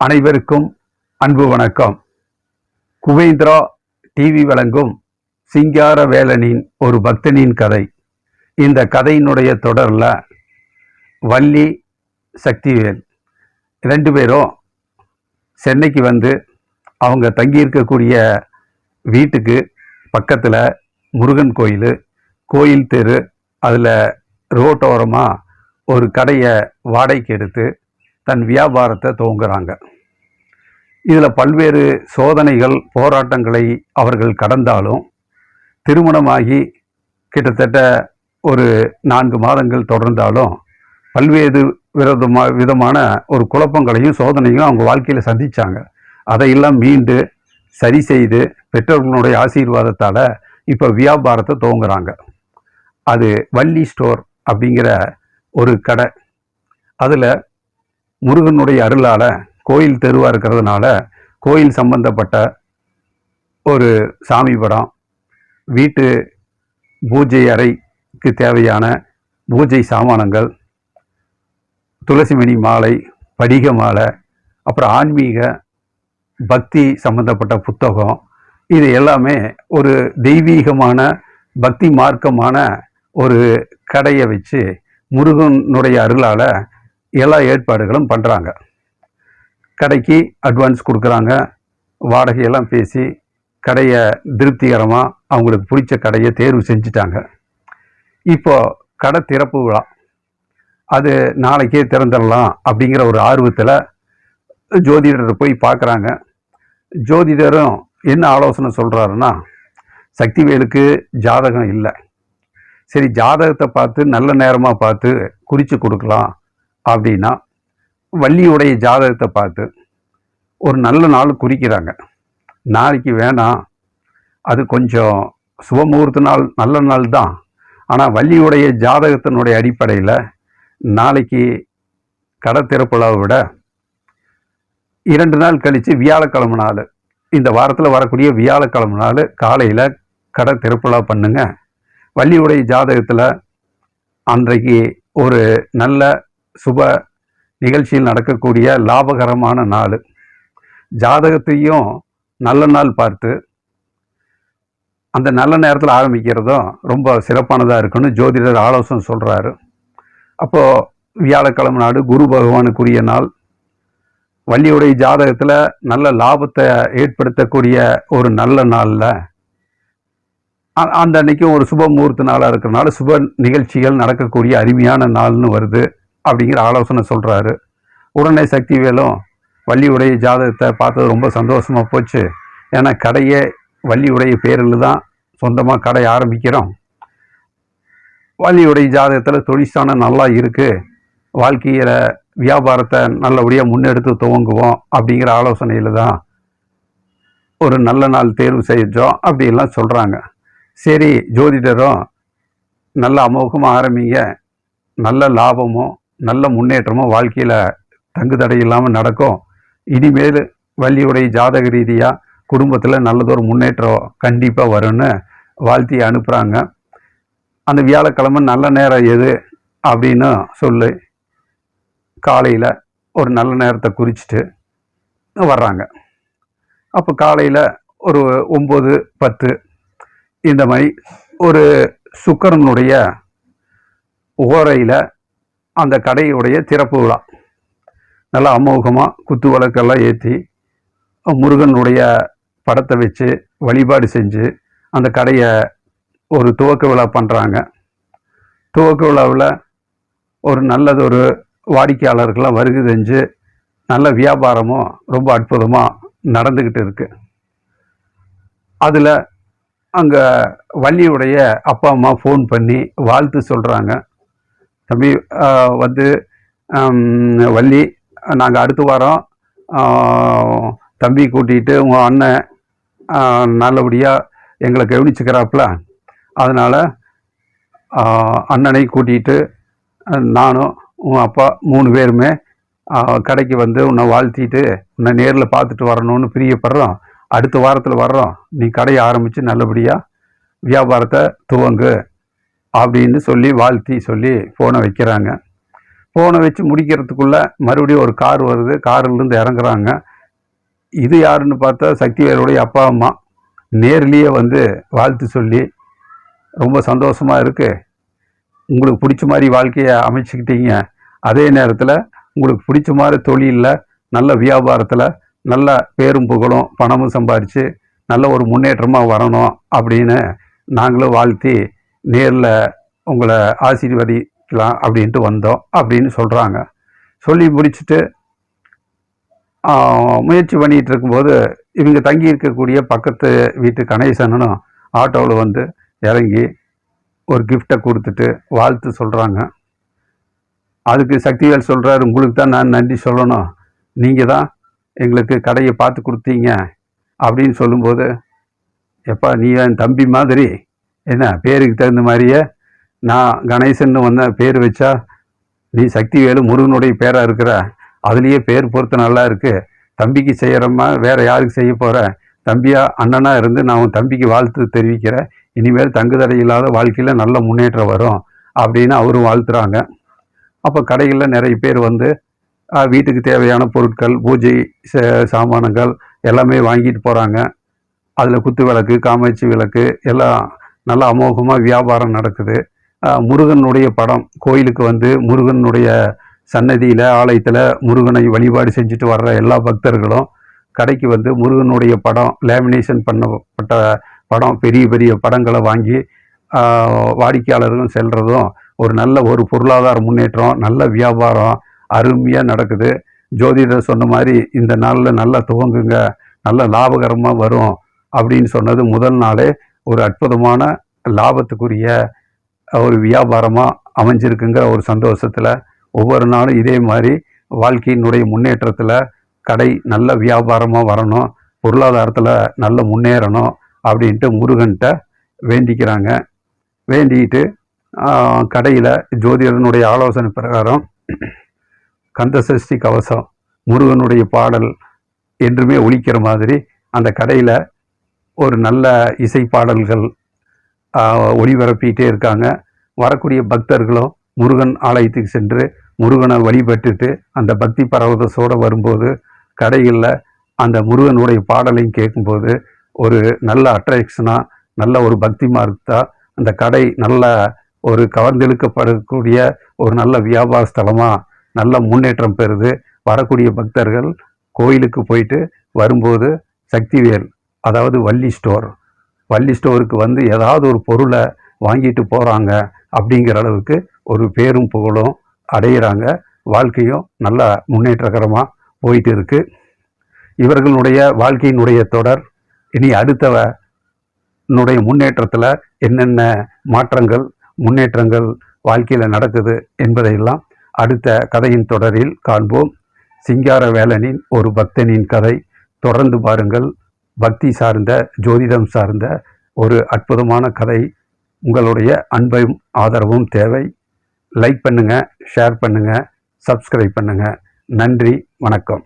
அனைவருக்கும் அன்பு வணக்கம். குவேந்திரா டிவி வழங்கும் சிங்கார வேலனின் ஒரு பக்தனின் கதை. இந்த கதையினுடைய தொடரில் வள்ளி சக்திவேல் ரெண்டு பேரும் சென்னைக்கு வந்து அவங்க தங்கியிருக்கக்கூடிய வீட்டுக்கு பக்கத்தில் முருகன் கோயில் கோயில் தெரு அதில் ரோட்டோரமாக ஒரு கடையை வாடகைக்கு எடுத்து தன் வியாபாரத்தை துவங்குறாங்க. இதில் பல்வேறு சோதனைகள் போராட்டங்களை அவர்கள் கடந்தாலும் திருமணமாகி கிட்டத்தட்ட ஒரு நான்கு மாதங்கள் தொடர்ந்தாலும் பல்வேறு விதமா விதமான ஒரு குழப்பங்களையும் சோதனையும் அவங்க வாழ்க்கையில் சந்திச்சாங்க. அதையெல்லாம் மீண்டு சரி செய்து பெற்றோர்களுடைய ஆசீர்வாதத்தால் இப்போ வியாபாரத்தை துவங்குறாங்க. அது வள்ளி ஸ்டோர் அப்படிங்கிற ஒரு கடை. அதில் முருகனுடைய அருளால் கோயில் தெருவாக இருக்கிறதுனால கோயில் சம்பந்தப்பட்ட ஒரு சாமி படம் வீட்டு பூஜை அறைக்கு தேவையான பூஜை சாமானங்கள் துளசிமணி மாலை படிக மாலை அப்புறம் ஆன்மீக பக்தி சம்பந்தப்பட்ட புத்தகம் இது எல்லாமே ஒரு தெய்வீகமான பக்தி மார்க்கமான ஒரு கடையை வச்சு முருகனுடைய அருளால் எல்லா ஏற்பாடுகளும் பண்ணுறாங்க கடைக்கு அட்வான்ஸ் கொடுக்குறாங்க. வாடகையெல்லாம் பேசி கடையை திருப்திகரமாக அவங்களுக்கு பிடிச்ச கடையை தேர்வு செஞ்சுட்டாங்க. இப்போ கடை திறப்பு விழா. அது நாளைக்கே திறந்துடலாம் அப்படிங்கிற ஒரு ஆர்வத்தில் ஜோதிடரை போய் பார்க்குறாங்க. ஜோதிடரும் என்ன ஆலோசனை சொல்கிறாருன்னா சக்திவேலுக்கு ஜாதகம் இல்லை. சரி ஜாதகத்தை பார்த்து நல்ல நேரமாக பார்த்து குறித்து கொடுக்கலாம். அப்படின்னா வள்ளியுடைய ஜாதகத்தை பார்த்து ஒரு நல்ல நாள் குறிக்கிறாங்க. நாளைக்கு வேணாம். அது கொஞ்சம் சுபமுகூர்த்த நாள் நல்ல நாள் தான். ஆனால் வள்ளியுடைய ஜாதகத்தினுடைய அடிப்படையில் நாளைக்கு கடை திறப்புலாவை விட இரண்டு நாள் கழித்து வியாழக்கிழமை நாள் இந்த வாரத்தில் வரக்கூடிய வியாழக்கிழமை நாள் காலையில் கடை திறப்புலா பண்ணுங்க. வள்ளியுடைய ஜாதகத்தில் அன்றைக்கு ஒரு நல்ல சுப நிகழ்ச்சியில் நடக்கக்கூடிய லாபகரமான நாள். ஜாதகத்தையும் நல்ல நாள் பார்த்து அந்த நல்ல நேரத்தில் ஆரம்பிக்கிறதும் ரொம்ப சிறப்பானதாக இருக்குன்னு ஜோதிடர் ஆலோசனை சொல்கிறாரு அப்போது வியாழக்கிழமை நாடு குரு பகவானுக்குரிய நாள். வள்ளியுடைய ஜாதகத்தில் நல்ல லாபத்தை ஏற்படுத்தக்கூடிய ஒரு நல்ல நாளில் அ- அந்த அன்னைக்கும் ஒரு சுப முகூர்த்த நாளாக இருக்கிறனால சுப நிகழ்ச்சிகள் நடக்கக்கூடிய அருமையான நாள்னு வருது. அப்படிங்கிற ஆலோசனை சொல்கிறாரு உடனே சக்திவேலும் வள்ளியுடைய ஜாதகத்தை பார்த்தது ரொம்ப சந்தோஷமாக போச்சு. ஏன்னா கடையே வள்ளியுடைய பேரில் தான் சொந்தமாக கடை ஆரம்பிக்கிறோம். வள்ளியுடைய ஜாதகத்தில் தொழிற்சானம் நல்லா இருக்குது வாழ்க்கையில் வியாபாரத்தை நல்லபடியாக முன்னெடுத்து துவங்குவோம் அப்படிங்கிற ஆலோசனையில் தான் ஒரு நல்ல நாள் தேர்வு செஞ்சோம் அப்படிலாம் சொல்கிறாங்க சரி ஜோதிடரும் நல்ல அமோகமாக ஆரம்பிங்க. நல்ல லாபமும் நல்ல முன்னேற்றமும் வாழ்க்கையில் தங்கு தடை இல்லாமல் நடக்கும். இனிமேல் வள்ளியுடைய ஜாதக ரீதியாக குடும்பத்தில் நல்லதொரு முன்னேற்றம் கண்டிப்பாக வரும்னு வாழ்த்தி அனுப்புகிறாங்க அந்த வியாழக்கிழமை நல்ல நேரம் எது அப்படின்னு சொல்லி காலையில் ஒரு நல்ல நேரத்தை குறிச்சிட்டு வர்றாங்க. அப்போ காலையில் ஒரு ஒம்பது பத்து இந்த மாதிரி ஒரு சுக்கரனுடைய ஓரையில் அந்த கடையுடைய திறப்பு விழா. நல்லா அமோகமாக குத்து விளக்கெல்லாம் ஏற்றி முருகனுடைய படத்தை வச்சு வழிபாடு செஞ்சு அந்த கடையை ஒரு துவக்க விழா பண்ணுறாங்க துவக்க விழாவில் ஒரு நல்லதொரு வாடிக்கையாளர்கள்லாம் வருகை செஞ்சு நல்ல வியாபாரமும் ரொம்ப அற்புதமாக நடந்துக்கிட்டு இருக்கு. அதில் அங்கே வள்ளியுடைய அப்பா அம்மா ஃபோன் பண்ணி வாழ்த்து சொல்கிறாங்க தம்பி வந்து வள்ளி நாங்கள் அடுத்த வாரம். தம்பி கூட்டிகிட்டு உங்கள் அண்ணன் நல்லபடியாக எங்களை கவனிச்சுக்கிறாப்புல. அதனால் அண்ணனை கூட்டிகிட்டு நானும் உன் அப்பா மூணு பேருமே கடைக்கு வந்து உன்னை வாழ்த்திட்டு உன்னை நேரில் பார்த்துட்டு வரணும்னு பிரியப்படுறோம். அடுத்த வாரத்தில் வர்றோம். நீ கடையை ஆரம்பித்து நல்லபடியாக வியாபாரத்தை துவங்கு. அப்படின்னு சொல்லி வாழ்த்தி சொல்லி ஃபோனை வைக்கிறாங்க. ஃபோனை வச்சு முடிக்கிறதுக்குள்ள மறுபடியும் ஒரு கார் வருது. காரிலிருந்து இறங்குறாங்க. இது யாருன்னு பார்த்தா சக்திவேலுடைய அப்பா அம்மா. நேர்லேயே வந்து வாழ்த்து சொல்லி ரொம்ப சந்தோஷமாக இருக்குது உங்களுக்கு பிடிச்ச மாதிரி வாழ்க்கையை அமைச்சுக்கிட்டீங்க. அதே நேரத்தில் உங்களுக்கு பிடிச்ச மாதிரி தொழிலில் நல்ல வியாபாரத்தில் நல்ல பேரும் புகழும் பணமும் சம்பாரித்து நல்ல ஒரு முன்னேற்றமாக வரணும் அப்படின்னு நாங்களும் வாழ்த்தி நேரில் உங்களை ஆசீர்வதிக்கலாம் அப்படின்ட்டு வந்தோம் அப்படின்னு சொல்கிறாங்க சொல்லி முடிச்சுட்டு முயற்சி பண்ணிகிட்டு இருக்கும்போது இவங்க தங்கி இருக்கக்கூடிய பக்கத்து வீட்டு கணேசனும் ஆட்டோவில் வந்து இறங்கி ஒரு கிஃப்டை கொடுத்துட்டு வாழ்த்து சொல்கிறாங்க அதுக்கு சக்திவேல் சொல்கிறாரு உங்களுக்கு தான் நான் நன்றி சொல்லணும். நீங்கள் தான் எங்களுக்கு கடையை பார்த்து கொடுத்தீங்க. அப்படின்னு சொல்லும்போது எப்பா நீ என் தம்பி மாதிரி என்ன பேருக்கு தகுந்த மாதிரியே நான் கணேசன் வந்த பேர் வச்சா நீ சக்திவேலு முருகனுடைய பேராக இருக்கிற? அதுலேயே பேர் பொறுத்து நல்லா இருக்குது தம்பிக்கு செய்கிறம்மா வேறு யாருக்கு செய்ய போகிற தம்பியா அண்ணனாக இருந்து நான் உன் தம்பிக்கு வாழ்த்து தெரிவிக்கிறேன். இனிமேல் தங்குதடை இல்லாத வாழ்க்கையில் நல்ல முன்னேற்றம் வரும் அப்படின்னு அவரும் வாழ்த்துறாங்க. அப்போ கடைகளில் நிறைய பேர் வந்து வீட்டுக்கு தேவையான பொருட்கள் பூஜை ச- சாமானங்கள் எல்லாமே வாங்கிட்டு போகிறாங்க அதில் குத்து விளக்கு காமாட்சி விளக்கு எல்லாம் நல்லா அமோகமாக வியாபாரம் நடக்குது. முருகனுடைய படம் கோயிலுக்கு வந்து முருகனுடைய சன்னதியில் ஆலயத்தில் முருகனை வழிபாடு செஞ்சுட்டு வர்ற எல்லா பக்தர்களும் கடைக்கு வந்து முருகனுடைய படம் லேமினேஷன் பண்ணப்பட்ட படம் பெரிய பெரிய படங்களை வாங்கி வாடிக்கையாளர்களும் செல்கிறதும் ஒரு நல்ல ஒரு பொருளாதார முன்னேற்றம் நல்ல வியாபாரம் அருமையாக நடக்குது. ஜோதிடர் சொன்ன மாதிரி இந்த நாளில் நல்லா துவங்குங்க நல்ல லாபகரமாக வரும் அப்படின்னு சொன்னது முதல் நாளே ஒரு அற்புதமான லாபத்துக்குரிய ஒரு வியாபாரமாக அமைஞ்சிருக்குங்கிற ஒரு சந்தோஷத்தில் ஒவ்வொரு நாளும் இதே மாதிரி வாழ்க்கையினுடைய முன்னேற்றத்தில் கடை நல்ல வியாபாரமாக வரணும் பொருளாதாரத்தில் நல்ல முன்னேறணும் அப்படின்ட்டு முருகன்கிட்ட வேண்டிக்கிறாங்க. வேண்டிக்கிட்டு கடையில் ஜோதிடனுடைய ஆலோசனை பிரகாரம் கந்தசஷ்டி கவசம் முருகனுடைய பாடல் என்றுமே ஒழிக்கிற மாதிரி அந்த கடையில் ஒரு நல்ல இசை பாடல்கள் ஒளிபரப்பிகிட்டே இருக்காங்க. வரக்கூடிய பக்தர்களும் முருகன் ஆலயத்துக்கு சென்று முருகனை வழிபட்டுட்டு அந்த பக்தி பரவதத்தோடு வரும்போது கடைகளில் அந்த முருகனுடைய பாடலையும் கேட்கும்போது ஒரு நல்ல அட்ராக்ஷனாக நல்ல ஒரு பக்தி மார்க்கா அந்த கடை நல்ல ஒரு கவர்ந்தெழுக்கப்படக்கூடிய ஒரு நல்ல வியாபார ஸ்தலமாக நல்ல முன்னேற்றம் பெறுது. வரக்கூடிய பக்தர்கள் கோயிலுக்கு போயிட்டு வரும்போது சக்திவேல் அதாவது வள்ளி ஸ்டோர். வள்ளி ஸ்டோருக்கு வந்து ஏதாவது ஒரு பொருளை வாங்கிட்டு போகிறாங்க அப்படிங்கிற அளவுக்கு ஒரு பேரும் புகழும் அடையிறாங்க. வாழ்க்கையும் நல்லா முன்னேற்றகரமாக போயிட்டு இருக்குது இவர்களுடைய வாழ்க்கையினுடைய தொடர் இனி அடுத்தவனுடைய முன்னேற்றத்தில் என்னென்ன மாற்றங்கள் முன்னேற்றங்கள் வாழ்க்கையில் நடக்குது என்பதையெல்லாம் அடுத்த கதையின் தொடரில் காண்போம். சிங்கார வேலனின் ஒரு பக்தனின் கதை தொடர்ந்து பாருங்கள். பக்தி சார்ந்த ஜோதிடம் சார்ந்த ஒரு அற்புதமான கதை. உங்களுடைய அன்பையும் ஆதரவும் தேவை. லைக் பண்ணுங்கள் ஷேர் பண்ணுங்கள் சப்ஸ்கிரைப் பண்ணுங்கள் நன்றி வணக்கம்.